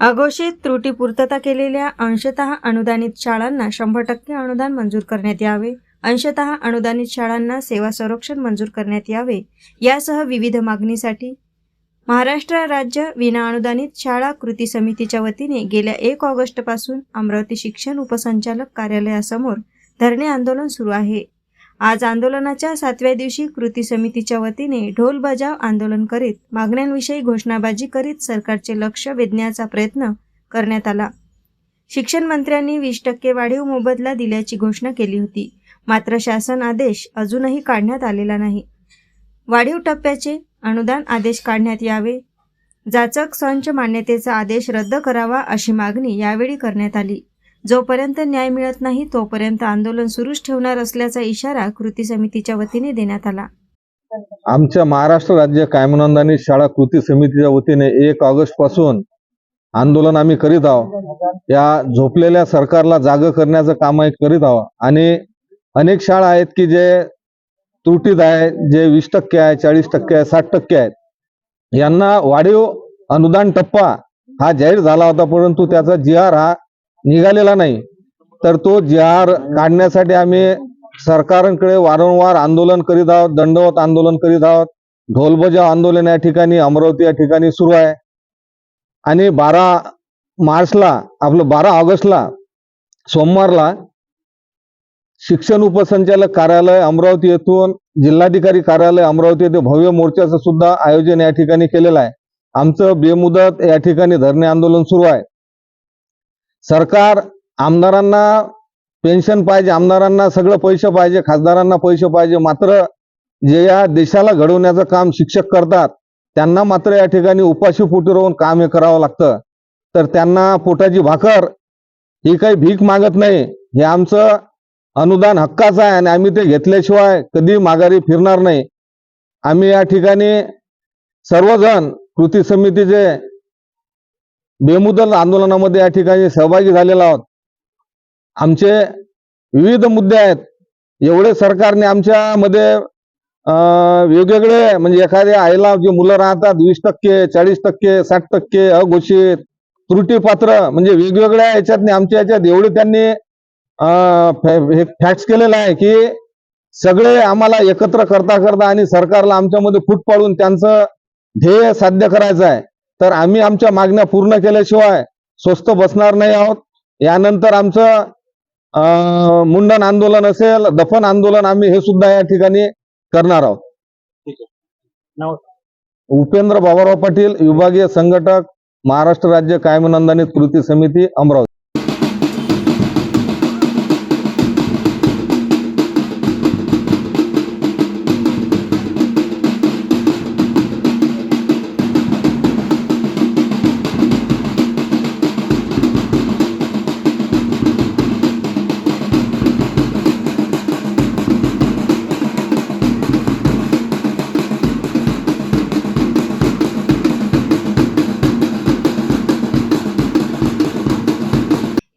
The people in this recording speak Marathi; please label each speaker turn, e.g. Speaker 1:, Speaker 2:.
Speaker 1: अघोषित त्रुटी पूर्तता केलेल्या अंशतः अनुदानित शाळांना शंभर टक्के अनुदान मंजूर करण्यात यावे. अंशतः अनुदानित शाळांना सेवा संरक्षण मंजूर करण्यात यावे. यासह विविध मागणीसाठी महाराष्ट्र राज्य विनाअनुदानित शाळा कृती समितीच्या वतीने गेल्या एक ऑगस्टपासून अमरावती शिक्षण उपसंचालक कार्यालयासमोर धरणे आंदोलन सुरू आहे. आज आंदोलनाच्या सातव्या दिवशी कृती समितीच्या वतीने ढोल बजाव आंदोलन करीत मागण्यांविषयी घोषणाबाजी करीत सरकारचे लक्ष वेधण्याचा प्रयत्न करण्यात आला. शिक्षण मंत्र्यांनी वीस टक्के वाढीव मोबदला दिल्याची घोषणा केली होती. मात्र शासन आदेश अजूनही काढण्यात आलेला नाही. वाढीव टप्प्याचे अनुदान आदेश काढण्यात यावे. जाचक संच मान्यतेचा आदेश रद्द करावा अशी मागणी यावेळी करण्यात आली. जोपर्यंत न्याय मिळत नाही तोपर्यंत आंदोलन सुरूच ठेवणार असल्याचा इशारा कृती समितीच्या वतीने देण्यात आला.
Speaker 2: आमच्या महाराष्ट्र राज्य कायमनोंदणी शाळा कृती समितीच्या वतीने एक ऑगस्टपासून आंदोलन आम्ही करीत आहोत. या झोपलेल्या सरकारला जाग करण्याचं काम करीत आहोत. आणि अनेक शाळा आहेत की जे त्रुटीत आहे जे वीस टक्के आहे चाळीस टक्के आहे साठ टक्के आहेत. यांना वाढीव अनुदान टप्पा हा जाहीर झाला होता परंतु त्याचा जी आर हा निघालेला नाही. तर तो जी आर काढण्यासाठी आम्ही सरकारकडे वारंवार आंदोलन करीत आहोत दंडवत आंदोलन करीत आहोत. ढोलबजाव आंदोलन या ठिकाणी अमरावती या ठिकाणी सुरू आहे. आणि बारा मार्चला आपलं बारा ऑगस्टला सोमवारला शिक्षण उपसंचालक कार्यालय अमरावती येथून जिल्हाधिकारी कार्यालय अमरावती येथे भव्य मोर्चाचं सुद्धा आयोजन या ठिकाणी केलेलं आहे. आमचं बेमुदत या ठिकाणी धरणे आंदोलन सुरू आहे. सरकार आमदारांना पेन्शन पाहिजे आमदारांना सगळं पैसे पाहिजे खासदारांना पैसे पाहिजे मात्र जे या देशाला घडवण्याचं काम शिक्षक करतात त्यांना मात्र या ठिकाणी उपाशी पोटी राहून काम हे करावं लागतं. तर त्यांना पोटाची भाकर ही काही भीक मागत नाही हे आमचं अनुदान हक्काचं आहे आणि आम्ही ते घेतल्याशिवाय कधी माघारी फिरणार नाही. आम्ही या ठिकाणी सर्वजण कृती समितीचे बेमुदत आंदोलनामध्ये या ठिकाणी सहभागी झालेला आहोत. आमचे विविध मुद्दे आहेत. एवढे सरकारने आमच्यामध्ये वेगवेगळे म्हणजे एखाद्या आईला जे मुलं राहतात वीस टक्के चाळीस टक्के साठ टक्के अघोषित त्रुटीपात्र म्हणजे वेगवेगळ्या याच्यातने आमच्या याच्यात एवढे त्यांनी हे फॅक्स केलेलं आहे की सगळे आम्हाला एकत्र करता करता आणि सरकारला आमच्यामध्ये फूट पाडून त्यांचं ध्येय साध्य करायचं आहे. तर आम्ही आमच्या मागण्या पूर्ण केल्याशिवाय स्वस्त बसणार नाही आहोत. यानंतर आमचं मुंडन आंदोलन असेल दफन आंदोलन आम्ही हे सुद्धा या ठिकाणी करणार आहोत. उपेंद्र बाबाराव पाटील विभागीय संघटक महाराष्ट्र राज्य कायम नोंदणीत कृती समिती अमरावती.